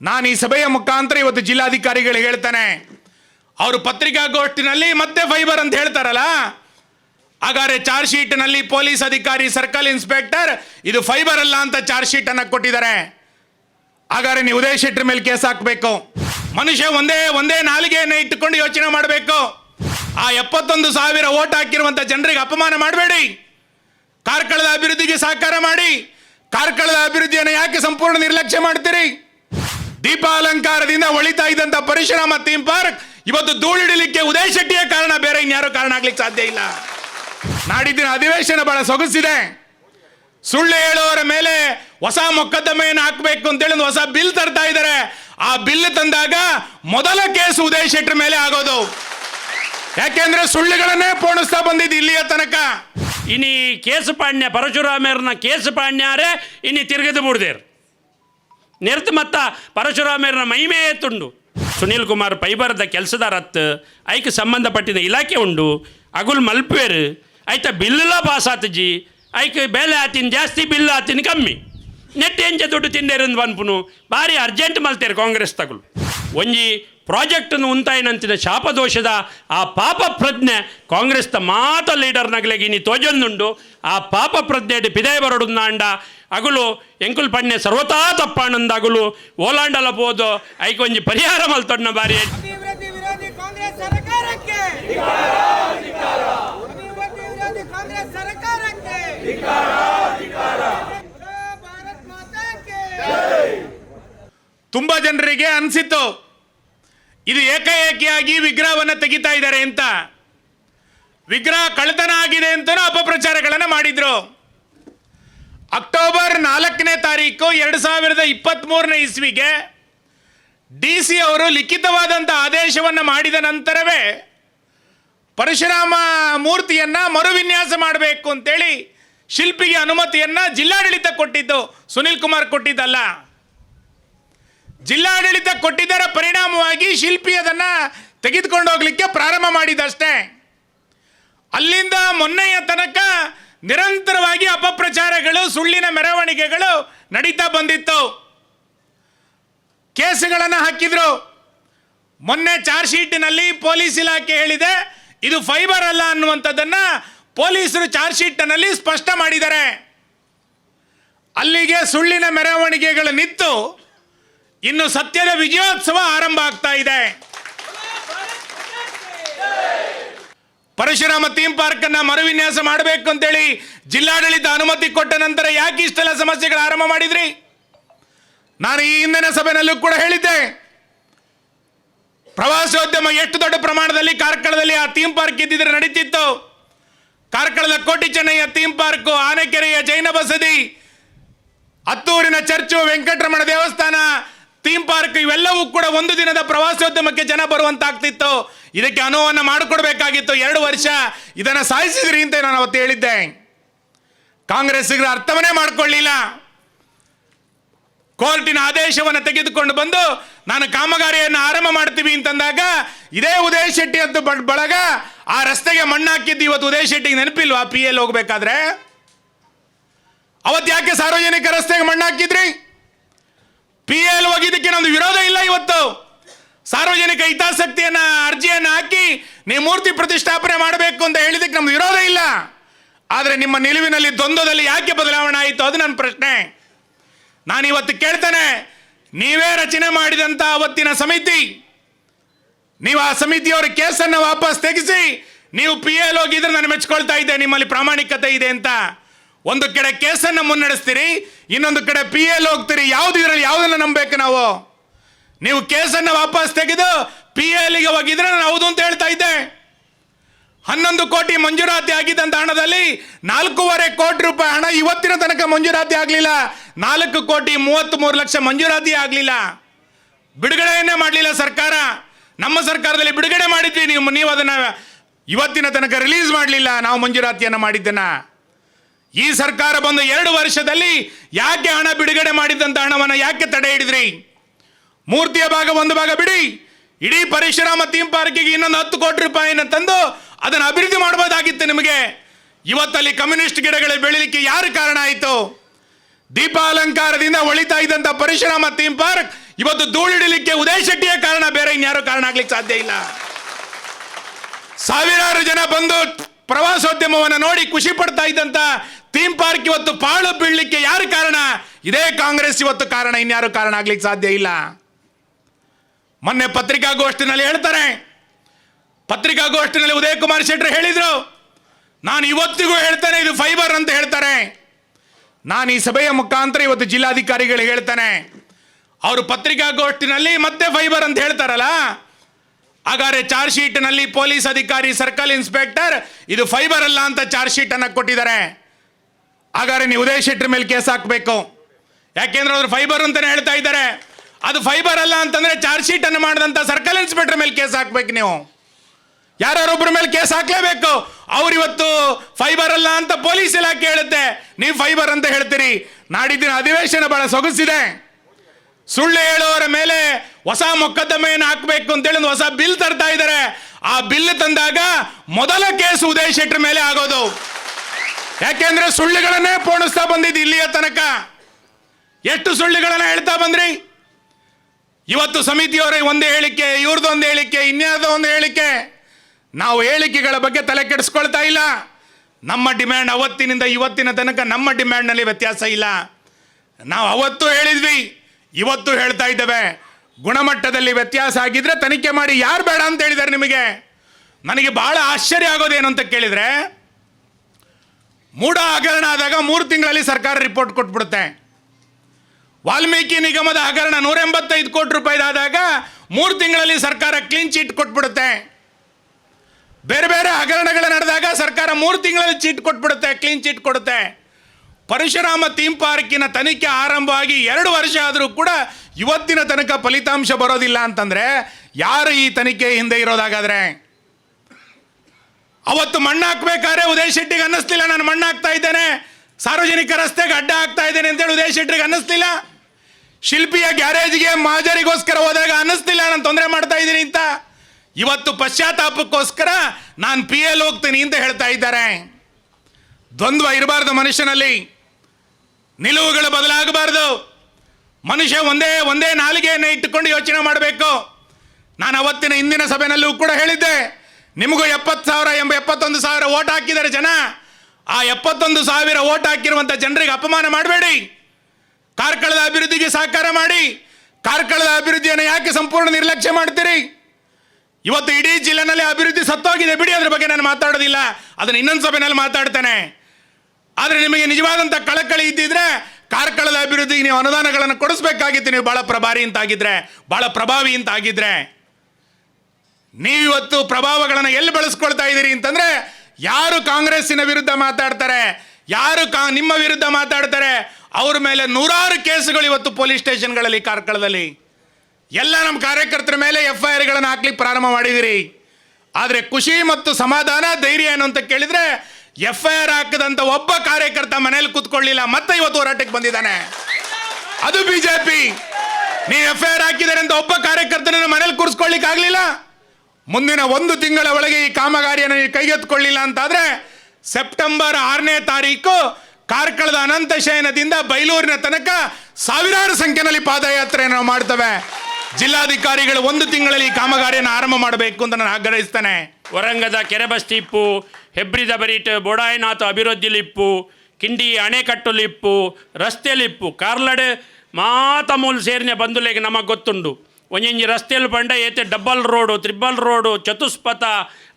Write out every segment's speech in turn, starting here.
ನಾನು ಈ ಸಭೆಯ ಮುಖಾಂತರ ಇವತ್ತು ಜಿಲ್ಲಾಧಿಕಾರಿಗಳು ಹೇಳ್ತಾನೆ. ಅವರು ಪತ್ರಿಕಾಗೋಷ್ಠಿನಲ್ಲಿ ಮತ್ತೆ ಫೈಬರ್ ಅಂತ ಹೇಳ್ತಾರಲ್ಲ? ಹಾಗಾದ್ರೆ ಚಾರ್ಜ್ ಶೀಟ್ನಲ್ಲಿ ಪೊಲೀಸ್ ಅಧಿಕಾರಿ ಸರ್ಕಲ್ ಇನ್ಸ್ಪೆಕ್ಟರ್ ಇದು ಫೈಬರ್ ಅಲ್ಲ ಅಂತ ಚಾರ್ಜ್ ಶೀಟ್ ಅನ್ನ ಕೊಟ್ಟಿದ್ದಾರೆ. ಹಾಗಾದ್ರೆ ನೀವು ಉದಯ ಶೆಟ್ಟರ್ ಮೇಲೆ ಕೇಸ್ ಹಾಕಬೇಕು. ಮನುಷ್ಯ ಒಂದೇ ಒಂದೇ ನಾಲಿಗೆಯನ್ನು ಇಟ್ಟುಕೊಂಡು ಯೋಚನೆ ಮಾಡಬೇಕು. ಆ ಎಪ್ಪತ್ತೊಂದು ಸಾವಿರ ಓಟ್ ಹಾಕಿರುವಂತ ಜನರಿಗೆ ಅಪಮಾನ ಮಾಡಬೇಡಿ. ಕಾರ್ಕಳದ ಅಭಿವೃದ್ಧಿಗೆ ಸಹಕಾರ ಮಾಡಿ. ಕಾರ್ಕಳದ ಅಭಿವೃದ್ಧಿಯನ್ನು ಯಾಕೆ ಸಂಪೂರ್ಣ ನಿರ್ಲಕ್ಷ್ಯ ಮಾಡ್ತೀರಿ? ದೀಪಾಲಂಕಾರದಿಂದ ಒಳಿತಾ ಇದ್ದಂತ ಪರಿಶ್ರಮ ಥೀಮ್ ಪಾರ್ಕ್ ಇವತ್ತು ಧೂಳಿಡಲಿಕ್ಕೆ ಉದಯ ಶೆಟ್ಟಿಯ ಕಾರಣ ಬೇರೆ ಇನ್ಯಾರೋ ಕಾರಣ ಆಗ್ಲಿಕ್ಕೆ ಸಾಧ್ಯ ಇಲ್ಲ. ನಾಡಿದ್ದಿನ ಅಧಿವೇಶನ ಬಹಳ ಸೊಗಸಿದೆ. ಸುಳ್ಳು ಹೇಳುವವರ ಮೇಲೆ ಹೊಸ ಮೊಕದ್ದಮೆಯನ್ನು ಹಾಕಬೇಕು ಅಂತೇಳಿ ಒಂದು ಹೊಸ ಬಿಲ್ ತರ್ತಾ ಇದ್ದಾರೆ. ಆ ಬಿಲ್ ತಂದಾಗ ಮೊದಲ ಕೇಸ್ ಉದಯ ಶೆಟ್ಟರ್ ಮೇಲೆ ಆಗೋದು. ಯಾಕೆಂದ್ರೆ ಸುಳ್ಳುಗಳನ್ನೇ ಪೋಣಿಸ್ತಾ ಬಂದಿದ್ದು ಇಲ್ಲಿಯ ತನಕ. ಇನಿ ಕೇಸು ಪಾಣ್ಯ ಪರಶುರಾಮರನ್ನ ಕೇಸು ಪಾಣ್ಯಾರೆ ಇನ್ನಿ ತಿರುಗಿದು ಬಿಡ್ದೇರು ನೆರ್ತು ಮತ್ತ ಪರಶುರಾಮಯ್ಯನ ಮೈಮೇ ತುಂಡು. ಸುನೀಲ್ ಕುಮಾರ್ ಪೈಬರ್ದ ಕೆಲಸದ ರತ್ ಐಕ್ ಸಂಬಂಧಪಟ್ಟಿದ ಇಲಾಖೆ ಉಂಡು, ಅಗುಲ್ ಮಲ್ಪೇರು, ಐತ ಬಿಲ್ಲ ಪಾಸ್ ಆತಜಿ ಐಕ್ ಬೆಲೆ ಆತಿನ ಜಾಸ್ತಿ, ಬಿಲ್ ಆತಿನ ಕಮ್ಮಿ. ನೆಟ್ ದುಡ್ಡು ತಿಂಡೇರಿಂದ ಬನ್ಪುನು ಭಾರಿ ಅರ್ಜೆಂಟ್ ಮಲ್ತೇರು ಕಾಂಗ್ರೆಸ್ ತಗುಲು. ಒಂಜಿ ಪ್ರಾಜೆಕ್ಟ್ನು ಉಂತಾಯಿನಂತಿನ ಶಾಪದೋಷದ ಆ ಪಾಪ ಪ್ರಜ್ಞೆ ಕಾಂಗ್ರೆಸ್ದ ಮಾತ ಲೀಡರ್ ನಗಲೆಗೆ ಇನಿ ತೋಜೊಂದುಂಡು ಆ ಪಾಪ ಪ್ರಜ್ಞೆಡ್ ಪಿದಾಯ ಬರಡುನ್ನ ಅಂಡ ಅಗುಲು ಎಂಕುಲ್ ಪಣ್ಣೆ ಸರ್ವತಾ ತಪ್ಪಾಣಂದ ಅಗಲು ಓಲಾಂಡಲ ಪೋದು ಐಕೊಂಜಿ ಪರಿಹಾರ ಮಲ್ತೊಡ್ನ ಬಾರಿ. ಸರ್ಕಾರಕ್ಕೆ ಅಭಿವೃದ್ಧಿ ವಿರೋಧಿ ಕಾಂಗ್ರೆಸ್ ಸರ್ಕಾರಕ್ಕೆ ಬೋಲೋ ಭಾರತ್ ಮಾತಾ ಕೆ ತುಂಬಾ ಜನರಿಗೆ ಅನಿಸಿತ್ತು. ಇದು ಏಕಾಏಕಿಯಾಗಿ ವಿಗ್ರಹವನ್ನು ತೆಗಿತಾ ಇದ್ದಾರೆ ಅಂತ. ವಿಗ್ರಹ ಕಳತನ ಆಗಿದೆ ಅಂತಲೂ ಅಪಪ್ರಚಾರಗಳನ್ನು ಮಾಡಿದ್ರು. ಅಕ್ಟೋಬರ್ ನಾಲ್ಕನೇ ತಾರೀಕು ಎರಡು ಸಾವಿರದ ಇಪ್ಪತ್ತ್ಮೂರನೇ ಇಸ್ವಿಗೆ ಡಿ ಸಿ ಅವರು ಲಿಖಿತವಾದಂಥ ಆದೇಶವನ್ನು ಮಾಡಿದ ನಂತರವೇ ಪರಶುರಾಮ ಮೂರ್ತಿಯನ್ನು ಮರುವಿನ್ಯಾಸ ಮಾಡಬೇಕು ಅಂತೇಳಿ ಶಿಲ್ಪಿಗೆ ಅನುಮತಿಯನ್ನು ಜಿಲ್ಲಾಡಳಿತ ಕೊಟ್ಟಿದ್ದು, ಸುನಿಲ್ ಕುಮಾರ್ ಕೊಟ್ಟಿದ್ದಲ್ಲ. ಜಿಲ್ಲಾಡಳಿತ ಕೊಟ್ಟಿದ್ದರ ಪರಿಣಾಮವಾಗಿ ಶಿಲ್ಪಿ ಅದನ್ನ ತೆಗೆದುಕೊಂಡು ಹೋಗ್ಲಿಕ್ಕೆ ಪ್ರಾರಂಭ ಮಾಡಿದಷ್ಟೇ. ಅಲ್ಲಿಂದ ಮೊನ್ನೆಯ ತನಕ ನಿರಂತರವಾಗಿ ಅಪಪ್ರಚಾರಗಳು, ಸುಳ್ಳಿನ ಮೆರವಣಿಗೆಗಳು ನಡೀತಾ ಬಂದಿತ್ತು. ಕೇಸುಗಳನ್ನು ಹಾಕಿದ್ರು. ಮೊನ್ನೆ ಚಾರ್ಜ್ ಶೀಟಿನಲ್ಲಿ ಪೊಲೀಸ್ ಇಲಾಖೆ ಹೇಳಿದೆ, ಇದು ಫೈಬರ್ ಅಲ್ಲ ಅನ್ನುವಂಥದ್ದನ್ನು ಪೊಲೀಸರು ಚಾರ್ಜ್ ಶೀಟ್ನಲ್ಲಿ ಸ್ಪಷ್ಟ ಮಾಡಿದ್ದಾರೆ. ಅಲ್ಲಿಗೆ ಸುಳ್ಳಿನ ಮೆರವಣಿಗೆಗಳು ನಿಂತು ಇನ್ನು ಸತ್ಯದ ವಿಜಯೋತ್ಸವ ಆರಂಭ ಆಗ್ತಾ ಇದೆ. ಪರಶುರಾಮ ಥೀಮ್ ಪಾರ್ಕ್ ಅನ್ನ ಮರುವಿನ್ಯಾಸ ಮಾಡಬೇಕು ಅಂತೇಳಿ ಜಿಲ್ಲಾಡಳಿತ ಅನುಮತಿ ಕೊಟ್ಟ ನಂತರ ಯಾಕೆ ಇಷ್ಟೆಲ್ಲ ಸಮಸ್ಯೆಗಳು ಆರಂಭ ಮಾಡಿದ್ರಿ? ನಾನು ಈ ಹಿಂದಿನ ಸಭೆನಲ್ಲೂ ಕೂಡ ಹೇಳಿದ್ದೆ. ಪ್ರವಾಸೋದ್ಯಮ ಎಷ್ಟು ದೊಡ್ಡ ಪ್ರಮಾಣದಲ್ಲಿ ಕಾರ್ಕಳದಲ್ಲಿ ಆ ಥೀಮ್ ಪಾರ್ಕ್ ಇದ್ದಿದ್ರೆ ನಡೀತಿತ್ತು. ಕಾರ್ಕಳದ ಕೋಟಿ ಚೆನ್ನಯ್ಯ ಥೀಮ್ ಪಾರ್ಕ್, ಆನೆಕೆರೆಯ ಜೈನ ಬಸದಿ ಹತ್ತೂರಿನ ಚರ್ಚು, ವೆಂಕಟರಮಣ ದೇವಸ್ಥಾನ ಥೀಮ್ ಪಾರ್ಕ್ ಇವೆಲ್ಲವೂ ಕೂಡ ಒಂದು ದಿನದ ಪ್ರವಾಸೋದ್ಯಮಕ್ಕೆ ಜನ ಬರುವಂತಾಗ್ತಿತ್ತು. ಇದಕ್ಕೆ ಅನುವನ್ನು ಮಾಡಿಕೊಡ್ಬೇಕಾಗಿತ್ತು. ಎರಡು ವರ್ಷ ಇದನ್ನು ಸಾಧಿಸಿದ್ರಿ ಅಂತ ನಾನು ಅವತ್ತು ಹೇಳಿದ್ದೆ. ಕಾಂಗ್ರೆಸ್ಸಿಗರು ಅರ್ಥವನ್ನೇ ಮಾಡಿಕೊಳ್ಳಿಲ್ಲ. ಕೋರ್ಟಿನ ಆದೇಶವನ್ನು ತೆಗೆದುಕೊಂಡು ಬಂದು ನಾನು ಕಾಮಗಾರಿಯನ್ನು ಆರಂಭ ಮಾಡ್ತೀವಿ ಅಂತಂದಾಗ ಇದೇ ಉದಯ ಶೆಟ್ಟಿ ಅಂತ ಬಳಗ ಆ ರಸ್ತೆಗೆ ಮಣ್ಣು ಹಾಕಿದ್ದು ಇವತ್ತು ಉದಯ ಶೆಟ್ಟಿಗೆ ನೆನಪಿಲ್ವಾ? ಪಿ ಎಲ್ ಹೋಗ್ಬೇಕಾದ್ರೆ? ಅವತ್ತು ಯಾಕೆ ಸಾರ್ವಜನಿಕ ರಸ್ತೆಗೆ ಮಣ್ಣು ಹಾಕಿದ್ರಿ ಪಿ ಎಲ್ ಹೋಗಿದ್ದಕ್ಕೆ ನಮ್ದು ವಿರೋಧ ಇಲ್ಲ ಇವತ್ತು. ಸಾರ್ವಜನಿಕ ಹಿತಾಸಕ್ತಿಯನ್ನ, ಅರ್ಜಿಯನ್ನು ಹಾಕಿ ನೀವು ಮೂರ್ತಿ ಪ್ರತಿಷ್ಠಾಪನೆ ಮಾಡಬೇಕು ಅಂತ ಹೇಳಿದಕ್ಕೆ ನಮ್ದು ವಿರೋಧ ಇಲ್ಲ. ಆದರೆ ನಿಮ್ಮ ನಿಲುವಿನಲ್ಲಿ ದ್ವಂದ್ವದಲ್ಲಿ ಯಾಕೆ ಬದಲಾವಣೆ ಆಯಿತು? ಅದು ನನ್ನ ಪ್ರಶ್ನೆ. ನಾನು ಇವತ್ತು ಕೇಳ್ತೇನೆ, ನೀವೇ ರಚನೆ ಮಾಡಿದಂಥ ಅವತ್ತಿನ ಸಮಿತಿ. ನೀವು ಆ ಸಮಿತಿಯವರ ಕೇಸನ್ನು ವಾಪಸ್ ತೆಗೆಸಿ, ನೀವು ಪಿ ಎಲ್ ಹೋಗಿದ್ರೆ ನಾನು ಮೆಚ್ಕೊಳ್ತಾ ಇದ್ದೆ, ನಿಮ್ಮಲ್ಲಿ ಪ್ರಾಮಾಣಿಕತೆ ಇದೆ ಅಂತ. ಒಂದು ಕಡೆ ಕೇಸನ್ನು ಮುನ್ನಡೆಸ್ತೀರಿ, ಇನ್ನೊಂದು ಕಡೆ ಪಿ ಎಲ್ ಹೋಗ್ತೀರಿ. ಯಾವ್ದು ಇದರಲ್ಲಿ ಯಾವುದನ್ನು ನಂಬಬೇಕು ನಾವು? ನೀವು ಕೇಸನ್ನು ವಾಪಸ್ ತೆಗೆದು ಪಿ ಎಲ್ಗೆ ಹೋಗಿದ್ರೆ ನಾನು ಹೌದು ಅಂತ ಹೇಳ್ತಾ ಇದ್ದೆ. ಹನ್ನೊಂದು ಕೋಟಿ ಮಂಜೂರಾತಿ ಆಗಿದ್ದಂತ ಹಣದಲ್ಲಿ ನಾಲ್ಕೂವರೆ ಕೋಟಿ ರೂಪಾಯಿ ಹಣ ಇವತ್ತಿನ ತನಕ ಮಂಜೂರಾತಿ ಆಗಲಿಲ್ಲ. ನಾಲ್ಕು ಕೋಟಿ ಮೂವತ್ತ್ ಮೂರು ಲಕ್ಷ ಮಂಜೂರಾತಿ ಆಗಲಿಲ್ಲ. ಬಿಡುಗಡೆಯನ್ನೇ ಮಾಡಲಿಲ್ಲ ಸರ್ಕಾರ. ನಮ್ಮ ಸರ್ಕಾರದಲ್ಲಿ ಬಿಡುಗಡೆ ಮಾಡಿದ್ವಿ ನೀವು ನೀವು ಅದನ್ನ ಇವತ್ತಿನ ತನಕ ರಿಲೀಸ್ ಮಾಡಲಿಲ್ಲ. ನಾವು ಮಂಜೂರಾತಿಯನ್ನು ಮಾಡಿದ್ದನ್ನ. ಈ ಸರ್ಕಾರ ಬಂದು ಎರಡು ವರ್ಷದಲ್ಲಿ ಯಾಕೆ ಹಣ ಬಿಡುಗಡೆ ಮಾಡಿದ್ದಂಥ ಹಣವನ್ನು ಯಾಕೆ ತಡೆ ಹಿಡಿದ್ರಿ? ಮೂರ್ತಿಯ ಭಾಗ ಒಂದು ಭಾಗ ಬಿಡಿ. ಇಡೀ ಪರಿಶ್ರಮ ಥೀಮ್ ಪಾರ್ಕಿಗೆ ಇನ್ನೊಂದು ಹತ್ತು ಕೋಟಿ ರೂಪಾಯಿನ ತಂದು ಅದನ್ನು ಅಭಿವೃದ್ಧಿ ಮಾಡಬಹುದಾಗಿತ್ತು ನಿಮಗೆ. ಇವತ್ತಲ್ಲಿ ಕಮ್ಯುನಿಸ್ಟ್ ಗಿಡಗಳು ಬೆಳಿಲಿಕ್ಕೆ ಯಾರು ಕಾರಣ ಆಯಿತು? ದೀಪಾಲಂಕಾರದಿಂದ ಒಳಿತಾ ಇದ್ದಂಥ ಪರಿಶ್ರಮ ಥೀಮ್ ಪಾರ್ಕ್ ಇವತ್ತು ಧೂಳಿಡಲಿಕ್ಕೆ ಉದಯ ಶೆಟ್ಟಿಯ ಕಾರಣ, ಬೇರೆ ಇನ್ಯಾರು ಕಾರಣ ಆಗ್ಲಿಕ್ಕೆ ಸಾಧ್ಯ ಇಲ್ಲ. ಸಾವಿರಾರು ಜನ ಬಂದು ಪ್ರವಾಸೋದ್ಯಮವನ್ನು ನೋಡಿ ಖುಷಿ ಪಡ್ತಾ ಇದ್ದಂತ ಥೀಮ್ ಪಾರ್ಕ್ ಇವತ್ತು ಪಾಳು ಬೀಳಲಿಕ್ಕೆ ಯಾರು ಕಾರಣ? ಇದೇ ಕಾಂಗ್ರೆಸ್ ಇವತ್ತು ಕಾರಣ. ಇನ್ಯಾರು ಕಾರಣ ಆಗ್ಲಿಕ್ಕೆ ಸಾಧ್ಯ ಇಲ್ಲ. ಮೊನ್ನೆ ಪತ್ರಿಕಾಗೋಷ್ಠಿನಲ್ಲಿ ಹೇಳ್ತಾರೆ. ಪತ್ರಿಕಾಗೋಷ್ಠಿನಲ್ಲಿ ಉದಯ ಕುಮಾರ್ ಶೆಟ್ಟರು ಹೇಳಿದ್ರು. ನಾನು ಇವತ್ತಿಗೂ ಹೇಳ್ತೇನೆ, ಇದು ಫೈಬರ್ ಅಂತ ಹೇಳ್ತಾರೆ. ನಾನು ಈ ಸಭೆಯ ಮುಖಾಂತರ ಇವತ್ತು ಜಿಲ್ಲಾಧಿಕಾರಿಗಳಿಗೆ ಹೇಳ್ತಾನೆ. ಅವರು ಪತ್ರಿಕಾಗೋಷ್ಠಿನಲ್ಲಿ ಮತ್ತೆ ಫೈಬರ್ ಅಂತ ಹೇಳ್ತಾರಲ್ಲ? ಹಾಗಾದ್ರೆ ಚಾರ್ಜ್ ಶೀಟ್ನಲ್ಲಿ ಪೊಲೀಸ್ ಅಧಿಕಾರಿ, ಸರ್ಕಲ್ ಇನ್ಸ್ಪೆಕ್ಟರ್, ಇದು ಫೈಬರ್ ಅಲ್ಲ ಅಂತ ಚಾರ್ಜ್ ಶೀಟ್ ಅನ್ನ ಕೊಟ್ಟಿದ್ದಾರೆ. ಹಾಗಾದ್ರೆ ನೀವು ಉದಯ್ ಶೆಟ್ಟರ್ ಮೇಲೆ ಕೇಸ್ ಹಾಕಬೇಕು. ಯಾಕೆಂದ್ರೆ ಅವ್ರು ಫೈಬರ್ ಅಂತಾನೆ ಹೇಳ್ತಾ ಇದ್ದಾರೆ. ಅದು ಫೈಬರ್ ಅಲ್ಲ ಅಂತಂದ್ರೆ ಚಾರ್ಜ್ ಶೀಟ್ ಅನ್ನು ಮಾಡಿದಂತ ಸರ್ಕಲ್ ಇನ್ಸ್ಪೆಕ್ಟರ್ ಮೇಲೆ ಕೇಸ್ ಹಾಕ್ಬೇಕು ನೀವು. ಯಾರೊಬ್ಬರ ಮೇಲೆ ಕೇಸ್ ಹಾಕ್ಲೇಬೇಕು? ಇವತ್ತು ಫೈಬರ್ ಅಲ್ಲ ಅಂತ ಪೊಲೀಸ್ ಇಲಾಖೆ ಹೇಳುತ್ತೆ. ನೀವು ಫೈಬರ್ ಅಂತ ಹೇಳ್ತೀರಿ. ನಾಡಿದ್ದಿನ ಅಧಿವೇಶನ ಬಹಳ ಸೊಗಸಿದೆ. ಸುಳ್ಳು ಹೇಳುವವರ ಮೇಲೆ ಹೊಸ ಮೊಕದ್ದಮೆಯನ್ನು ಹಾಕಬೇಕು ಅಂತೇಳಿ ಒಂದು ಹೊಸ ಬಿಲ್ ತರ್ತಾ ಇದ್ದಾರೆ. ಆ ಬಿಲ್ ತಂದಾಗ ಮೊದಲ ಕೇಸ್ ಉದಯ್ ಶೆಟ್ಟರ್ ಮೇಲೆ ಆಗೋದು. ಯಾಕೆಂದ್ರೆ ಸುಳ್ಳುಗಳನ್ನೇ ಪೋಣಿಸ್ತಾ ಬಂದಿದ್ದು ಇಲ್ಲಿಯ ತನಕ. ಎಷ್ಟು ಸುಳ್ಳುಗಳನ್ನ ಹೇಳ್ತಾ ಬಂದ್ರಿ? ಇವತ್ತು ಸಮಿತಿಯವರ ಒಂದು ಹೇಳಿಕೆ ಇವ್ರದ್ದು ಒಂದು ಹೇಳಿಕೆ ಇನ್ಯಾವುದೋ ಒಂದು ಹೇಳಿಕೆ. ನಾವು ಹೇಳಿಕೆಗಳ ಬಗ್ಗೆ ತಲೆ ಕೆಡಿಸ್ಕೊಳ್ತಾ ಇಲ್ಲ. ನಮ್ಮ ಡಿಮ್ಯಾಂಡ್ ಅವತ್ತಿನಿಂದ ಇವತ್ತಿನ ತನಕ ನಮ್ಮ ಡಿಮ್ಯಾಂಡ್ನಲ್ಲಿ ವ್ಯತ್ಯಾಸ ಇಲ್ಲ. ನಾವು ಅವತ್ತು ಹೇಳಿದ್ವಿ, ಇವತ್ತು ಹೇಳ್ತಾ ಇದ್ದೇವೆ. ಗುಣಮಟ್ಟದಲ್ಲಿ ವ್ಯತ್ಯಾಸ ಆಗಿದ್ರೆ ತನಿಖೆ ಮಾಡಿ ಯಾರು ಬೇಡ ಅಂತ ಹೇಳಿದ್ದಾರೆ ನಿಮಗೆ. ನನಗೆ ಬಹಳ ಆಶ್ಚರ್ಯ ಆಗೋದೇನು ಅಂತ ಕೇಳಿದ್ರೆ ಮೂಢ ಹಗರಣ ಆದಾಗ ಮೂರು ತಿಂಗಳಲ್ಲಿ ಸರ್ಕಾರ ರಿಪೋರ್ಟ್ ಕೊಟ್ಬಿಡುತ್ತೆ. ವಾಲ್ಮೀಕಿ ನಿಗಮದ ಹಗರಣ ನೂರ ಎಂಬತ್ತೈದು ಕೋಟಿ ರೂಪಾಯಿದಾದಾಗ ಮೂರು ತಿಂಗಳಲ್ಲಿ ಸರ್ಕಾರ ಕ್ಲೀನ್ ಚೀಟ್ ಕೊಟ್ಬಿಡುತ್ತೆ. ಬೇರೆ ಬೇರೆ ಹಗರಣಗಳು ನಡೆದಾಗ ಸರ್ಕಾರ ಮೂರು ತಿಂಗಳಲ್ಲಿ ಚೀಟ್ ಕೊಟ್ಬಿಡುತ್ತೆ ಕ್ಲೀನ್ ಚೀಟ್ ಕೊಡುತ್ತೆ. ಪರಶುರಾಮ ಥೀಮ್ ಪಾರ್ಕಿನ ತನಿಖೆ ಆರಂಭವಾಗಿ ಎರಡು ವರ್ಷ ಆದರೂ ಕೂಡ ಇವತ್ತಿನ ತನಕ ಫಲಿತಾಂಶ ಬರೋದಿಲ್ಲ ಅಂತಂದರೆ ಯಾರು ಈ ತನಿಖೆ ಹಿಂದೆ ಇರೋದಾಗಾದ್ರೆ? ಅವತ್ತು ಮಣ್ಣು ಹಾಕ್ಬೇಕಾದ್ರೆ ಉದಯ್ ಶೆಟ್ಟಿಗೆ ಅನ್ನಿಸ್ಲಿಲ್ಲ, ನಾನು ಮಣ್ಣು ಹಾಕ್ತಾ ಇದ್ದೇನೆ. ಸಾರ್ವಜನಿಕ ರಸ್ತೆಗೆ ಅಡ್ಡ ಆಗ್ತಾ ಇದ್ದೇನೆ ಅಂತೇಳಿ ಉದಯ್ ಶೆಟ್ಟಿಗೆ ಅನ್ನಿಸ್ಲಿಲ್ಲ. ಶಿಲ್ಪಿಯ ಗ್ಯಾರೇಜ್ಗೆ ಮಾಜರಿಗೋಸ್ಕರ ಹೋದಾಗ ಅನ್ನಿಸ್ತಿಲ್ಲ ನಾನು ತೊಂದರೆ ಮಾಡ್ತಾ ಇದ್ದೀನಿ ಅಂತ. ಇವತ್ತು ಪಶ್ಚಾತ್ತಾಪಕ್ಕೋಸ್ಕರ ನಾನು ಪಿ ಎಲ್ ಹೋಗ್ತೀನಿ ಅಂತ ಹೇಳ್ತಾ ಇದ್ದಾರೆ. ದ್ವಂದ್ವ ಇರಬಾರ್ದು ಮನುಷ್ಯನಲ್ಲಿ. ನಿಲುವುಗಳು ಬದಲಾಗಬಾರ್ದು. ಮನುಷ್ಯ ಒಂದೇ ಒಂದೇ ನಾಲಿಗೆಯನ್ನು ಇಟ್ಟುಕೊಂಡು ಯೋಚನೆ ಮಾಡಬೇಕು. ನಾನು ಅವತ್ತಿನ ಇಂದಿನ ಸಭೆನಲ್ಲೂ ಕೂಡ ಹೇಳಿದ್ದೆ. ನಿಮಗೂ ಎಪ್ಪತ್ತು ಸಾವಿರ ಎಂಬ ಎಪ್ಪತ್ತೊಂದು ಸಾವಿರ ಓಟ್ ಹಾಕಿದ್ದಾರೆ ಜನ. ಆ ಎಪ್ಪತ್ತೊಂದು ಸಾವಿರ ಓಟ್ ಹಾಕಿರುವಂಥ ಜನರಿಗೆ ಅಪಮಾನ ಮಾಡಬೇಡಿ. ಕಾರ್ಕಳದ ಅಭಿವೃದ್ಧಿಗೆ ಸಹಕಾರ ಮಾಡಿ. ಕಾರ್ಕಳದ ಅಭಿವೃದ್ಧಿಯನ್ನು ಯಾಕೆ ಸಂಪೂರ್ಣ ನಿರ್ಲಕ್ಷ್ಯ ಮಾಡ್ತೀರಿ? ಇವತ್ತು ಇಡೀ ಜಿಲ್ಲೆನಲ್ಲಿ ಅಭಿವೃದ್ಧಿ ಸತ್ತೋಗಿದೆ. ಬಿಡಿ ಅದ್ರ ಬಗ್ಗೆ ನಾನು ಮಾತಾಡೋದಿಲ್ಲ. ಅದನ್ನು ಇನ್ನೊಂದು ಸಭೆನಲ್ಲಿ ಮಾತಾಡ್ತೇನೆ. ಆದರೆ ನಿಮಗೆ ನಿಜವಾದಂಥ ಕಳಕಳಿ ಇದ್ದಿದ್ರೆ ಕಾರ್ಕಳದ ಅಭಿವೃದ್ಧಿಗೆ ನೀವು ಅನುದಾನಗಳನ್ನು ಕೊಡಿಸ್ಬೇಕಾಗಿತ್ತು. ನೀವು ಭಾಳ ಪ್ರಭಾರಿ ಅಂತಾಗಿದ್ರೆ ಭಾಳ ಪ್ರಭಾವಿ ಅಂತಾಗಿದ್ರೆ ನೀವು ಇವತ್ತು ಪ್ರಭಾವಗಳನ್ನು ಎಲ್ಲಿ ಬಳಸ್ಕೊಳ್ತಾ ಇದ್ದೀರಿ ಅಂತಂದ್ರೆ, ಯಾರು ಕಾಂಗ್ರೆಸ್ಸಿನ ವಿರುದ್ಧ ಮಾತಾಡ್ತಾರೆ, ಯಾರು ಕಾ, ನಿಮ್ಮ ವಿರುದ್ಧ ಮಾತಾಡ್ತಾರೆ, ಅವ್ರ ಮೇಲೆ ನೂರಾರು ಕೇಸುಗಳು ಇವತ್ತು ಪೊಲೀಸ್ ಸ್ಟೇಷನ್ಗಳಲ್ಲಿ ಕಾರ್ಕಳದಲ್ಲಿ. ಎಲ್ಲ ನಮ್ಮ ಕಾರ್ಯಕರ್ತರ ಮೇಲೆ ಎಫ್ ಐ ಆರ್ಗಳನ್ನು ಹಾಕ್ಲಿಕ್ಕೆ ಪ್ರಾರಂಭ ಮಾಡಿದಿರಿ. ಆದರೆ ಖುಷಿ ಮತ್ತು ಸಮಾಧಾನ, ಧೈರ್ಯ ಏನು ಅಂತ ಕೇಳಿದ್ರೆ ಎಫ್ ಐ ಆರ್ ಹಾಕದಂತ ಒಬ್ಬ ಕಾರ್ಯಕರ್ತ ಮನೇಲಿ ಕೂತ್ಕೊಳ್ಳಿಲ್ಲ, ಮತ್ತೆ ಇವತ್ತು ಹೋರಾಟಕ್ಕೆ ಬಂದಿದ್ದಾನೆ. ಅದು ಬಿ ಜೆ ಪಿ ನೀವು ಎಫ್ ಐ ಆರ್ ಹಾಕಿದ್ದಾರೆ ಅಂತ ಒಬ್ಬ ಕಾರ್ಯಕರ್ತನನ್ನು ಮನೇಲಿ ಕೂರಿಸ್ಕೊಳ್ಳಿಕ್ಕೆ ಆಗ್ಲಿಲ್ಲ ಮುಂದಿನ ಒಂದು ತಿಂಗಳ ಒಳಗೆ ಈ ಕಾಮಗಾರಿಯನ್ನು ಕೈಗೆತ್ತಿಕೊಳ್ಳಿಲ್ಲ ಅಂತಾದ್ರೆ ಸೆಪ್ಟೆಂಬರ್ ಆರನೇ ತಾರೀಕು ಕಾರ್ಕಳದ ಅನಂತ ಶಯನದಿಂದ ಬೈಲೂರಿನ ತನಕ ಸಾವಿರಾರು ಸಂಖ್ಯೆಯಲ್ಲಿ ಪಾದಯಾತ್ರೆಯನ್ನು ಮಾಡ್ತೇವೆ. ಜಿಲ್ಲಾಧಿಕಾರಿಗಳು ಒಂದು ತಿಂಗಳಲ್ಲಿ ಈ ಕಾಮಗಾರಿಯನ್ನು ಆರಂಭ ಮಾಡಬೇಕು ಅಂತ ನಾನು ಆಗ್ರಹಿಸ್ತೇನೆ. ವರಂಗದ ಕೆರೆಬಸ್ತಿಪ್ಪು, ಹೆಬ್ರಿದ ಬರೀಟ್, ಬೋಡಾಯನಾಥ ಅಭಿವೃದ್ಧಿ ಲಿಪ್ಪು, ಕಿಂಡಿ ಅಣೆಕಟ್ಟು ಲಿಪ್ಪು, ರಸ್ತೆ ಲಿಪ್ಪು, ಕಾರ್ಲಡ್ ಮಾತ ಮೂಲ ಸೇರಿನ ಬಂದುಲೆಗೆ ನಮಗೆ ಗೊತ್ತುಂಡು ಒಂಜೊಂಜಿ ರಸ್ತೆಯಲ್ಲಿ ಬಂಡ ಏತೆ ಡಬ್ಬಲ್ ರೋಡು, ತ್ರಿಬಲ್ ರೋಡು, ಚತುಷ್ಪಥ,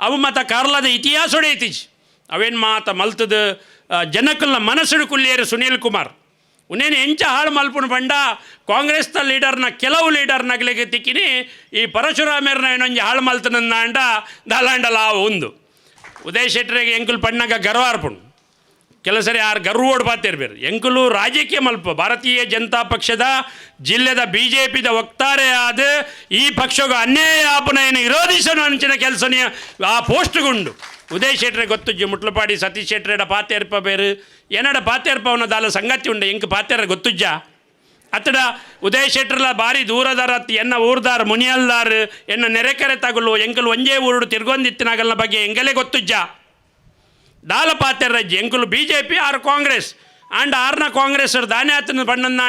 ಅವು ಮತ ಕಾರ್ಲದ ಇತಿಹಾಸ ಐತಿಜ್ ಅವೇನು ಮಾತ ಮಲ್ತದ ಜನಕಲ್ನ ಮನಸ್ಸುಡು ಕುಲ್ಲಿಯರು ಸುನೀಲ್ ಕುಮಾರ್. ಉನೇನು ಎಂಚ ಹಾಳು ಮಲ್ಪುಣ ಬಂಡ ಕಾಂಗ್ರೆಸ್ದ ಲೀಡರ್ನ, ಕೆಲವು ಲೀಡರ್ನಾಗ್ಲಿಕ್ಕೆ ತಿಕ್ಕಿನಿ, ಈ ಪರಶುರಾಮೇರ್ನ ಏನೊಂಜಿ ಹಾಳು ಮಲ್ತನಂದ ಅಂಡ ದಾಲಾಂಡಲ ಒಂದು ಉದಯ್ ಶೆಟ್ಟರಿಗೆ ಎಂಕುಲ್ ಪಣ್ಣಗ ಗರ್ವ ಅರ್ಪುಣು ಕೆಲವು ಸರಿ ಆರು ಗರ್ವೋಡ್ ಪಾತಿರ್ಬೇರು ಎಂಕುಲು ರಾಜಕೀಯ ಮಲ್ಪ, ಭಾರತೀಯ ಜನತಾ ಪಕ್ಷದ ಜಿಲ್ಲೆದ ಬಿ ಜೆ ಪಿದ ವಕ್ತಾರೆ ಆದ ಈ ಪಕ್ಷಗ ಅನ್ಯಾಯ ಆಪನೆಯನ್ನು ವಿರೋಧಿಸಲು ಅಂಚಿನ ಕೆಲಸನೇ ಆ ಪೋಸ್ಟ್ಗುಂಡು. ಉದಯ್ ಶೆಟ್ರೆ ಗೊತ್ತು ಮುಟ್ಲಪಾಡಿ ಸತೀಶ್ ಶೆಟ್ರೆಡ ಪಾತೇರ್ಪ ಬೇರು. ಏನಡ ಪಾತೇರ್ಪ ಅವನ ದಾಲ ಸಂಗತಿ ಉಂಡು, ಎಂಕ್ ಪಾತೇರ ಗೊತ್ತುಜ್ಜ ಅತ್ತಡ ಉದಯ್ ಶೆಟ್ರಲ ಬಾರಿ ದೂರದಾರ ಎನ್ನ ಊರ್ದಾರ್ ಮುನಿಯಲ್ದಾರ್, ಎನ್ನ ನೆರೆಕೆರೆ ತಗುಲು, ಎಂಕಲು ಒಂಜೇ ಊರುಡು ತಿರ್ಗೊಂದಿತ್ತಿನಾಗಲ್ನ ಬಗ್ಗೆ ಎಂಗಲೇ ಗೊತ್ತುಜ್ಜ ದಾಲ ಪಾತೆರ ರಜ್ಜಿ ಎಂಕುಲು ಬಿ ಜೆ ಪಿ ಆರ್ ಕಾಂಗ್ರೆಸ್. ಆಂಡ ಆರ್ನ ಕಾಂಗ್ರೆಸ್ ದಾನ್ಯಾತನ ಬಣ್ಣನ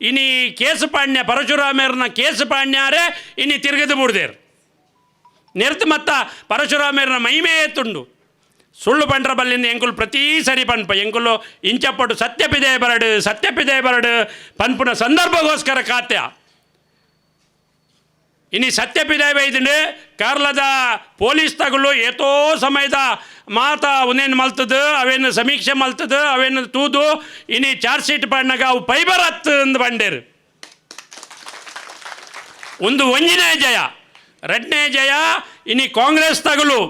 ಇನಿ ಕೇಸು ಪಾಣ್ಯ ಪರಶುರಾಮೇರ್ನ ಕೇಸು ಪಾಣ್ಯಾರೇ, ಇನಿ ತಿರುಗದು ಬಿಡ್ದೇರು. ನಿರ್ತು ಮತ್ತ ಪರಶುರಾಮೇರ್ನ ಮೈಮೇ ತುಂಡು. ಸುಳ್ಳು ಪಂಡ್ರ ಬಲ್ಲಿಂದ ಎಂಕುಲು ಪ್ರತಿ ಸರಿ ಪನ್ಪ. ಎಂಕುಲು ಇಂಚಪ್ಪಟ್ಟು ಸತ್ಯಪಿದೆ ಬರಡು ಸತ್ಯಪಿದೆ ಬರಡು, ಪನ್ಪುನ ಸಂದರ್ಭಗೋಸ್ಕರ ಖಾತ್ಯ ಇನಿ ಸತ್ಯಪಿದೆ ಬೈದಿಂಡು ಕೇರಳದ ಪೊಲೀಸ್ ತಗಲು ಏತೋ ಸಮಯದ ಮಾತ ಅವನೇನು ಮಲ್ತದ, ಅವೇನು ಸಮೀಕ್ಷೆ ಮಲ್ತದ, ಅವೇನು ತೂದು, ಇನಿ ಚಾರ್ಜ್ ಶೀಟ್ ಪಡ್ನಾಗ ಅವು ಫೈಬರ್ ಹತ್ತು ಅಂದು ಬಂಡೇರು. ಒಂದು ಒಂಜನೇ ಜಯ ಎರಡನೇ ಜಯ, ಇನಿ ಕಾಂಗ್ರೆಸ್ ತಗಲು,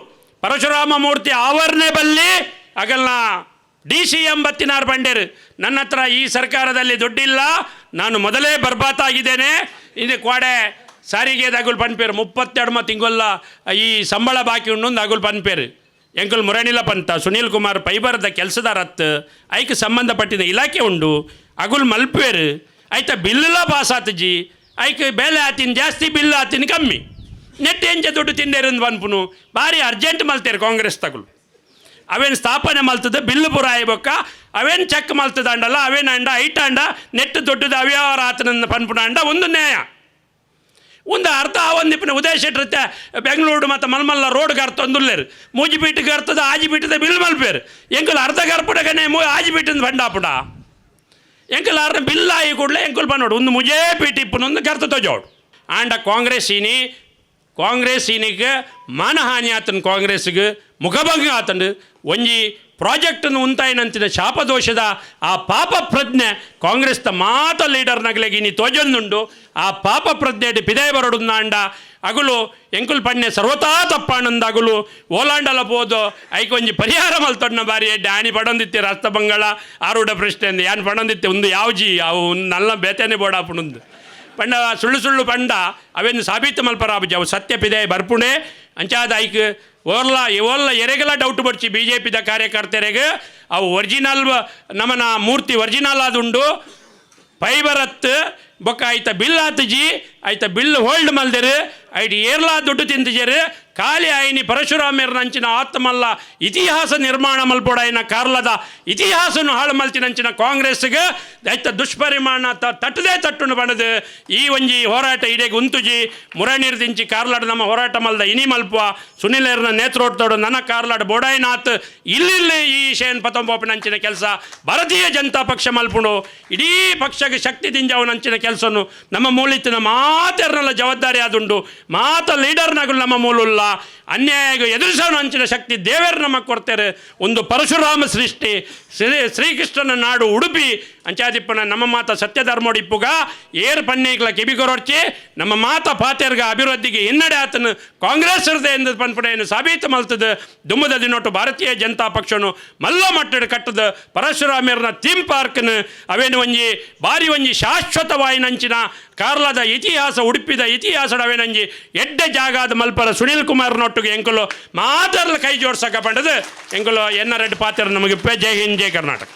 ಪರಶುರಾಮ ಮೂರ್ತಿ ಆವರಣೆ ಬಲ್ಲಿ, ಅಗಲ್ನ ಡಿ ಸಿ ಎಂಬತ್ತಿನಾರು ಬಂಡೇರು. ನನ್ನ ಹತ್ರ ಈ ಸರ್ಕಾರದಲ್ಲಿ ದುಡ್ಡಿಲ್ಲ, ನಾನು ಮೊದಲೇ ಬರ್ಬಾತಾಗಿದ್ದೇನೆ ಇದು ಕ್ವಾಡೆ ಅಗುಲ್ ಪನ್ಪೇರು ಮುಪ್ಪತ್ತೆರಡು ತಿಂಗೊಲ್ಲ ಈ ಸಂಬಳ ಬಾಕಿ ಉಂಡು ಅಗುಲ್ ಪನ್ಪೇರು ಎಂಕುಲ್ ಮುರಣಿಲ ಪಂತ, ಸುನೀಲ್ ಕುಮಾರ್ ಪೈಬರ್ದ ಕೆಲಸದ ರತ್, ಐಕ್ ಸಂಬಂಧಪಟ್ಟಿದ ಇಲಾಖೆ ಉಂಡು. ಅಗುಲ್ ಮಲ್ಪೇರು. ಐತ ಬಿಲ್ಲ ಪಾಸ್ ಆತಜಿ. ಐಕ್ ಬೇಲೆ ಆತಿನ, ಜಾಸ್ತಿ ಬಿಲ್ ಆತಿನ ಕಮ್ಮಿ. ನೆಟ್ ಎಂಚ ದುಡ್ಡು ತಿಂಡೇರಂದು ಪನ್ಪುನು. ಭಾರಿ ಅರ್ಜೆಂಟ್ ಮಲ್ತೇರು ಕಾಂಗ್ರೆಸ್ ತಗುಲು. ಅವೇನು ಸ್ಥಾಪನೆ ಮಲ್ತದ, ಬಿಲ್ಲು ಪುರ ಆಯ್ಬೊಕ್ಕ. ಅವೇನು ಚೆಕ್ ಮಲ್ತದ ಅಂಡಲ್ಲ, ಅವೇನು ಅಂಡ, ಐಟ ಅಂಡ, ನೆಟ್ ದೊಡ್ಡದ ಅವ್ಯವಹಾರ ಆತನನ್ನ ಪನ್ಪುನ ಅಂಡ ಒಂದು ನ್ಯಾಯ. ಒಂದು ಅರ್ಧ ಒಂದಿಪ್ಪಿನ ಉದ್ದೇಶ ಇಟ್ಟಿರುತ್ತೆ ಬೆಂಗಳೂರು ಮತ್ತು ಮಲ್ಮಲ್ಲ ರೋಡ್ಗೆ ಅರ್ಥ ಒಂದುಲ್ಲೇರು ಮೂಜಿಬೀಟಿಗೆ ಅರ್ಥದ ಆಜಿಬೀಟದ ಬಿಲ್ ಮಲ್ಪೇರು ಎಂಕಲ್ ಅರ್ಧ ಗರ್ಪುಡಗನೆ ಮೂ ಆಜಿಬೀಟಿಂದ ಬಂಡಾಪುಡ ಎಂಕಲ್ ಆರ್ನ ಬಿಲ್ ಆಗಿ ಕೂಡಲೇ ಎಂಕಲ್ ಬಂದೋಡು ಒಂದು ಮುಜೇ ಪೀಟಿ ಇಪ್ಪನ ಒಂದು ಕರ್ತ ತೋಜೋಡು ಆಂಡ ಕಾಂಗ್ರೆಸ್ ಇನಿ ಕಾಂಗ್ರೆಸ್ ಇನಿಗೆ ಮಾನಹಾನಿ ಆತನ ಕಾಂಗ್ರೆಸ್ಗೆ ಮುಖಭಂಗ ಆತಂಡು ಒಂಜಿ ಪ್ರಾಜೆಕ್ಟನ್ನು ಉಂತಾಯಿನಂತಿನ ಶಾಪದೋಷದ ಆ ಪಾಪ ಪ್ರಜ್ಞೆ ಕಾಂಗ್ರೆಸ್ದ ಮಾತ ಲೀಡರ್ ನಗಲೆ ಇನಿ ತೋಜೊಂದುಂಡು ಆ ಪಾಪ ಪ್ರಜ್ಞೆ ಪಿದೇ ಬರಡುನ್ನ ಅಂಡ ಅಗುಲು ಎಂಕುಲ್ ಪಣ್ಣೆ ಸರ್ವತಾ ತಪ್ಪಾಣಂದ ಅಗುಲು ಓಲಾಂಡಲ ಪೋದು ಐಕೊಂಜಿ ಪರಿಹಾರ ಮಲ್ತೊಡ್ನ ಬಾರಿ ಎಡ್ಡೆ ಆನಿ ಪಡೊಂದಿತ್ತೆ ರಸ್ತ ಬಂಗಾಳ ಆರೂಢ ಪ್ರಶ್ನೆ ಯಾನ್ ಪಡೊಂದಿತ್ತೆ ಒಂದು ಯಾವ್ಜಿ? ಅವು ನಲ್ಲ ಬೇತೇನೆ ಬೋಡಾಪುಣಂದು. ಪಂಡ, ಸುಳ್ಳು ಸುಳ್ಳು ಪಂಡ ಅವೇನು ಸಾಬೀತು ಮಲ್ಪರಾಬುಜಿ, ಅವು ಸತ್ಯ ಪಿದೆ ಬರ್ಪುಣೆ. ಅಂಚಾದ ಐಕ್, ಓರ್ಲ ಓರ್ಲ ಎರೆಗೆಲ್ಲ ಡೌಟ್ ಬರ್ಚಿ ಬಿ ಜೆ ಪಿದ ಕಾರ್ಯಕರ್ತರಿಗೆ, ಅವು ಒರಿಜಿನಲ್ ನಮನ ಮೂರ್ತಿ ಒರಿಜಿನಲ್ ಆದುಂಡು. ಫೈಬರತ್ ಬೊಕ್ಕ ಆಯ್ತ ಬಿಲ್ ಆತಜಿ ಆಯ್ತ, ಬಿಲ್ ಹೋಲ್ಡ್ ಮಲ್ದಿರಿ ಐಟ್ ಏರ್ಲಾ ದುಡ್ಡು ತಿಂತಿಜೇರಿ ಖಾಲಿ ಆಯ್ನಿ ಪರಶುರಾಮೇರ್ ನಂಚಿನ ಆತ್ಮಲ್ಲ ಇತಿಹಾಸ ನಿರ್ಮಾಣ ಮಲ್ಪೊಡಾಯಿನ ಕಾರ್ಲದ ಇತಿಹಾಸನು ಹಾಳು ಮಲ್ತಿನಂಚಿನ ಕಾಂಗ್ರೆಸ್ಗೆ ಆಯ್ತ, ದುಷ್ಪರಿಮಾಣ ತಟ್ಟದೇ ತಟ್ಟುಂಡು ಬಣದು. ಈ ಒಂಜಿ ಹೋರಾಟ ಇಡೇಗೆ ಉಂತುಜಿ ಮುರಣಿರ್ದಿಂಚಿ ಕಾರ್ಲಾಡ್ ನಮ್ಮ ಹೋರಾಟ ಮಲ್ದ ಇನಿ ಮಲ್ಪುವ. ಸುನಿಲೇರ್ನ ನೇತ್ರೋಡ್ತೋಡು ನನ್ನ ಕಾರ್ಲಾಡ್ ಬೋಡಾಯಿನಾಥ್. ಇಲ್ಲಿಲ್ಲ ಈ ಶೇನ್ ಪತಂಬೋಪಿನಂಚಿನ ಕೆಲಸ. ಭಾರತೀಯ ಜನತಾ ಪಕ್ಷ ಮಲ್ಪುಂಡು ಇಡೀ ಪಕ್ಷಕ್ಕೆ ಶಕ್ತಿ ದಿಂಜಾವನಂಚಿನ ಕೆಲಸನು. ನಮ್ಮ ಮೂಲಿತ್ತಿನ ಮಾತೆರ್ನಲ್ಲ ಜವಾಬ್ದಾರಿ ಆದುಂಡು ಮಾತ ಲೀಡರ್ನಾಗಲು ನಮ್ಮ ಮೂಲಲ್ಲ. ಅನ್ಯಾಯ ಎದುರಿಸೋನು ಹಂಚಿನ ಶಕ್ತಿ ದೇವರು ನಮಗೆ ಕೊಡ್ತಾರೆ. ಒಂದು ಪರಶುರಾಮ ಸೃಷ್ಟಿ, ಶ್ರೀ ಶ್ರೀಕೃಷ್ಣನ ನಾಡು ಉಡುಪಿ ಅಂಚಾದಿಪ್ಪನ ನಮ್ಮ ಮಾತ ಸತ್ಯಧರ್ಮೋಡಿಪ್ಪುಗ, ಏರ್ ಕೆಬಿ ಕಿಬಿಗೊರೊಡ್ಚಿ, ನಮ್ಮ ಮಾತ ಪಾತೆರ್ಗ ಅಭಿವೃದ್ಧಿಗೆ ಹಿನ್ನಡೆ ಆತನ ಕಾಂಗ್ರೆಸ್ ಹೃದಯ ಎಂದು ಪನ್ಪಡೆಯನ್ನು ಸಾಬೀತು ಮಲ್ತದ, ದುಮ್ಮದ ದಿನೊಟ್ಟು ಭಾರತೀಯ ಜನತಾ ಪಕ್ಷನು ಮಲ್ಲ ಮಟ್ಟದ ಕಟ್ಟದ ಪರಶುರಾಮೇರ್ನ ಥೀಮ್ ಪಾರ್ಕ್ನ ಅವೇನು ಒಂಜಿ ಬಾರಿ ಒಂಜಿ ಶಾಶ್ವತವಾಯಿನಂಚಿನ ಕಾರ್ಲದ ಇತಿಹಾಸ, ಉಡುಪಿದ ಇತಿಹಾಸದ ಅವೇನಂಜಿ ಎಡ್ಡೆ ಜಾಗಾದ ಮಲ್ಪರ ಸುನೀಲ್ ಕುಮಾರ್ನೊಟ್ಟಿಗೆ ಎಂಕುಲು ಮಾತರ್ಲ ಕೈ ಜೋಡ್ಸಕ ಪಂಡದು. ಎಂಕುಲು ಎನ್ನ ರೆಡ್ಡಿ ಪಾತ್ರ ನಮಗೆ ಜೈ ಹಿಂದ್, ಜೈ ಕರ್ನಾಟಕ.